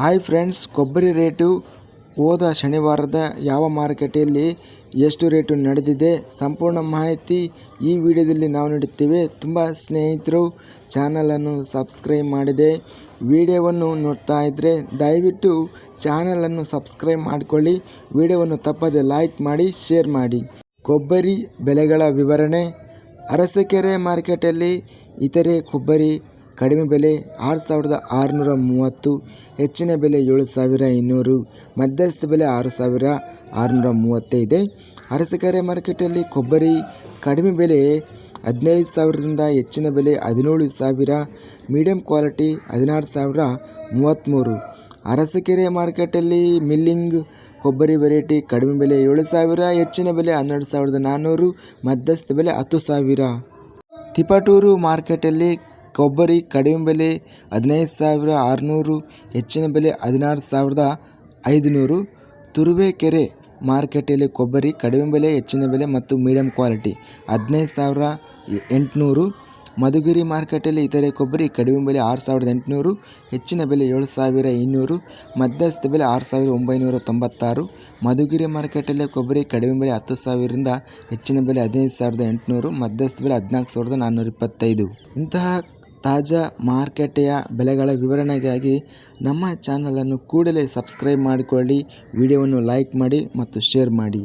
Hi friends ಕೊಬ್ಬರಿ rate ಹೋದ ಶನಿವಾರದ ಯಾವ ಮಾರುಕಟ್ಟೆಯಲ್ಲಿ ಎಷ್ಟು ರೇಟು ನಡೆದಿದೆ ಸಂಪೂರ್ಣ ಮಾಹಿತಿ ಈ ವಿಡಿಯೋದಲ್ಲಿ ನಾವು ನೀಡುತ್ತೇವೆ. ತುಂಬ ಸ್ನೇಹಿತರು ಚಾನಲನ್ನು ಸಬ್ಸ್ಕ್ರೈಬ್ ಮಾಡಿದೆ. ವಿಡಿಯೋವನ್ನು ನೋಡ್ತಾ ಇದ್ದರೆ ದಯವಿಟ್ಟು ಚಾನಲನ್ನು ಸಬ್ಸ್ಕ್ರೈಬ್ ಮಾಡಿಕೊಳ್ಳಿ. ವಿಡಿಯೋವನ್ನು ತಪ್ಪದೆ ಲೈಕ್ ಮಾಡಿ ಶೇರ್ ಮಾಡಿ. ಕೊಬ್ಬರಿ ಬೆಲೆಗಳ ವಿವರಣೆ. ಅರಸಕೆರೆ ಮಾರ್ಕೆಟಲ್ಲಿ ಇತರೆ ಕೊಬ್ಬರಿ ಕಡಿಮೆ ಬೆಲೆ ಆರು ಸಾವಿರದ ಆರುನೂರ ಮೂವತ್ತು, ಹೆಚ್ಚಿನ ಬೆಲೆ ಏಳು ಸಾವಿರ ಇನ್ನೂರು, ಮಧ್ಯಸ್ಥ ಬೆಲೆ ಆರು ಸಾವಿರ ಆರುನೂರ ಮೂವತ್ತೈದೆ ಅರಸಕೆರೆ ಮಾರ್ಕೆಟಲ್ಲಿ ಕೊಬ್ಬರಿ ಕಡಿಮೆ ಬೆಲೆ ಹದಿನೈದು ಸಾವಿರದಿಂದ ಹೆಚ್ಚಿನ ಬೆಲೆ ಹದಿನೇಳು ಸಾವಿರ, ಮೀಡಿಯಂ ಕ್ವಾಲಿಟಿ ಹದಿನಾರು ಸಾವಿರ ಮೂವತ್ತ್ಮೂರು. ಅರಸಕೆರೆ ಮಾರ್ಕೆಟಲ್ಲಿ ಮಿಲ್ಲಿಂಗ್ ಕೊಬ್ಬರಿ ವೆರೈಟಿ ಕಡಿಮೆ ಬೆಲೆ ಏಳು ಸಾವಿರ, ಹೆಚ್ಚಿನ ಬೆಲೆ ಹನ್ನೆರಡು ಸಾವಿರದ ನಾನ್ನೂರು, ಮಧ್ಯಸ್ಥ ಬೆಲೆ ಹತ್ತು ಸಾವಿರ. ತಿಪಟೂರು ಮಾರ್ಕೆಟಲ್ಲಿ ಕೊಬ್ಬರಿ ಕಡಿಮೆ ಬೆಲೆ ಹದಿನೈದು ಸಾವಿರ ಆರುನೂರು, ಹೆಚ್ಚಿನ ಬೆಲೆ ಹದಿನಾರು ಸಾವಿರದ ಐದುನೂರು. ತುರುವೇಕೆರೆ ಮಾರುಕಟ್ಟೆಯಲ್ಲಿ ಕೊಬ್ಬರಿ ಕಡಿಮೆ ಬೆಲೆ, ಹೆಚ್ಚಿನ ಬೆಲೆ ಮತ್ತು ಮೀಡಿಯಂ ಕ್ವಾಲಿಟಿ ಹದಿನೈದು ಸಾವಿರ ಎಂಟುನೂರು. ಮಧುಗಿರಿ ಮಾರ್ಕೆಟಲ್ಲಿ ಇತರೆ ಕೊಬ್ಬರಿ ಕಡಿಮೆ ಬೆಲೆ ಆರು ಸಾವಿರದ ಎಂಟುನೂರು, ಹೆಚ್ಚಿನ ಬೆಲೆ ಏಳು ಸಾವಿರ ಇನ್ನೂರು. ಮಧ್ಯಸ್ಥ ಬೆಲೆ ಆರು ಸಾವಿರದ ಒಂಬೈನೂರ ತೊಂಬತ್ತಾರು. ಮಧುಗಿರಿ ಮಾರ್ಕೆಟಲ್ಲಿ ಕೊಬ್ಬರಿ ಕಡಿಮೆ ಬೆಲೆ ಹತ್ತು ಸಾವಿರದಿಂದ ಹೆಚ್ಚಿನ ಬೆಲೆ ಹದಿನೈದು ಸಾವಿರದ ಎಂಟುನೂರು, ಮಧ್ಯಸ್ಥ ಬೆಲೆ ಹದಿನಾಲ್ಕು ಸಾವಿರದ ನಾನ್ನೂರ ಇಪ್ಪತ್ತೈದು. ಇಂತಹ ತಾಜಾ ಮಾರುಕಟ್ಟೆಯ ಬೆಲೆಗಳ ವಿವರಣೆಗಾಗಿ ನಮ್ಮ ಚಾನಲನ್ನು ಕೂಡಲೇ ಸಬ್ಸ್ಕ್ರೈಬ್ ಮಾಡಿಕೊಳ್ಳಿ, ವಿಡಿಯೋವನ್ನು ಲೈಕ್ ಮಾಡಿ ಮತ್ತು ಶೇರ್ ಮಾಡಿ.